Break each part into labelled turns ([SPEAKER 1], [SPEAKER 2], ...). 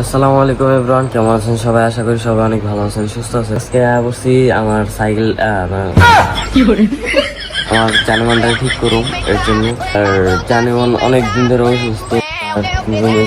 [SPEAKER 1] আসসালামু আলাইকুম এভরিওয়ান, কেমন আছেন সবাই? আশা করি সবাই অনেক ভালো আছেন, সুস্থ আছেন। আজকে বলছি আমার সাইকেল আমার- যানবাহনটা ঠিক করুন এর জন্য। আর যানবাহন অনেক দিন ধরে অসুস্থ, আর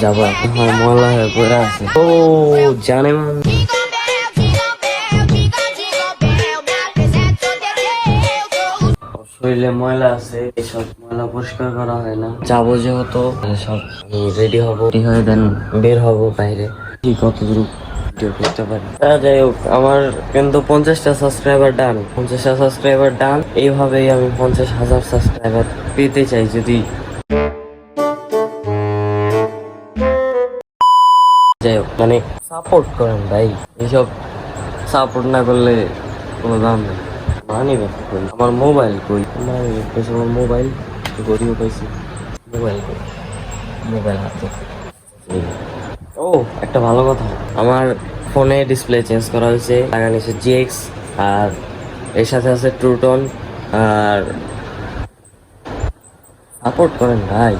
[SPEAKER 1] যাব ময়লা হয়ে পড়ে আছে। ও জানিমান শরীরে ময়লা আছে, এইসব ময়লা পরিষ্কার করা হয় না। যাব যেহেতু সব রেডি হব দেন বের হব বাইরে। কি কত দূর আমার কিন্তু পঞ্চাশটা সাবস্ক্রাইবার ডান পঞ্চাশটা সাবস্ক্রাইবার ডান আমি পঞ্চাশ হাজার সাবস্ক্রাইবার পেতে চাই যদি। যাই হোক মানে সাপোর্ট করেন ভাই, এইসব সাপোর্ট না করলে কোনো দাম নেই। মানি ব্যাপার কই। আমার মোবাইল কই? মানি পেয়েছি আমার মোবাইল গড়িও পাইছি মোবাইল কই? মোবাইল হাতে। ও, একটা ভালো কথা। আমার ফোনে ডিসপ্লে চেঞ্জ করা হয়েছে। লাগানো হয়েছে জিএক্স আর এর সাথে আছে ট্রুটন আর সাপোর্ট করেন ভাই।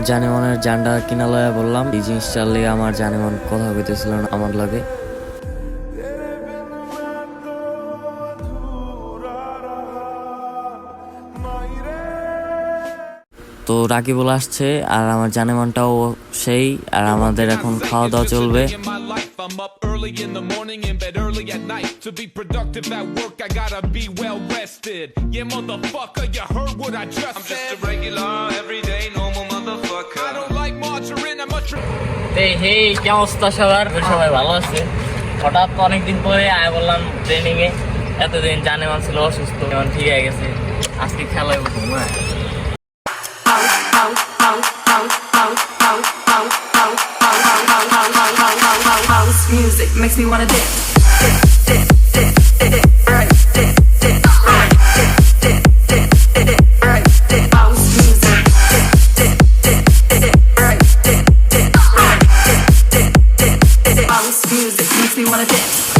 [SPEAKER 1] আমার জানেমনের জানটা কিনা লয়া বললাম এই জিনিসটার লেগে আমার জানেমন কথা কইতেছিল না আমার লাগে তো রাকিবুল আসছে আর আমার জানেমনটাও সেই আর আমাদের এখন খাওয়া দাওয়া চলবে
[SPEAKER 2] I'm up early in the morning in bed early at night. To be productive at work, I gotta be well rested. Yeah, motherfucker, you heard what I just
[SPEAKER 3] I'm
[SPEAKER 2] said.
[SPEAKER 3] just a regular, everyday, normal motherfucker.
[SPEAKER 2] I don't like margarine, I'm a
[SPEAKER 1] এই হে কি অবস্থা সবার? সবাই ভালো আছে। হঠাৎ অনেকদিন পরে আয় বললাম ট্রেনিং এ। এতদিন জানে মান ছিল অসুস্থ এখন ঠিক হয়ে গেছে। আজকে খেলায় হ্যাঁ
[SPEAKER 4] House music makes me wanna dance. House wanna dance.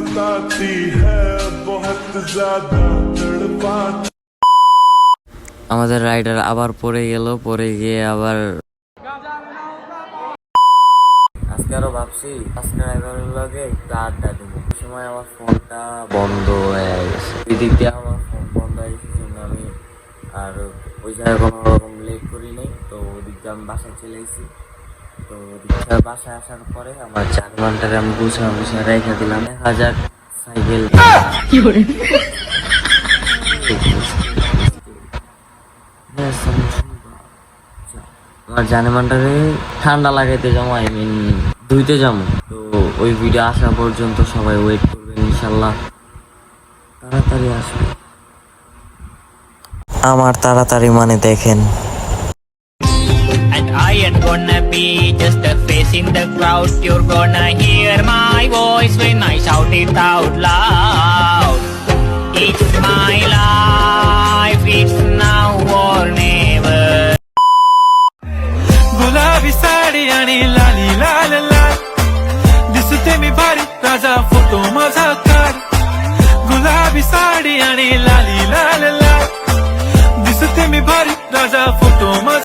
[SPEAKER 5] सताती है बहुत ज्यादा तड़पाती
[SPEAKER 1] আমাদের রাইডার আবার পড়ে গেল পড়ে গিয়ে আবার আজকে আরো ভাবছি সাবস্ক্রাইবারের লগে একটু আড্ডা দিব ওই সময় আমার ফোনটা বন্ধ হয়ে গেছে ওই দিক দিয়ে আমার ফোন বন্ধ হয়ে গেছে জন্য আমি আর ওই জায়গায় কোনো রকম লেট করি নাই তো ওই দিক দিয়ে আমি বাসায় চলে এসেছি তো ওদিক বাসায় আসার পরে আমার চার ঘন্টারে আমি গুছা গুছা রেখে দিলাম। এক হাজার সাইকেল শুনব। আমার জানেমানটারে ঠান্ডা লাগাইতে যাব আই মিন ধুইতে যাব। তো ওই ভিডিও আসা পর্যন্ত সবাই ওয়েট করবেন ইনশাল্লাহ। তাড়াতাড়ি আসবে।
[SPEAKER 6] আমার তাড়াতাড়ি মানে দেখেন
[SPEAKER 7] I ain't gonna be just a face in the crowd. You're gonna hear my voice when I shout it out loud. It's my life, it's now or never.
[SPEAKER 8] गुलाबी साडी आणि लाली लाल लाल दिसते मी भारी राजा फोटो माझा काढ गुलाबी साडी आणि लाली लाल लाल दिसते मी भारी राजा फोटो माझा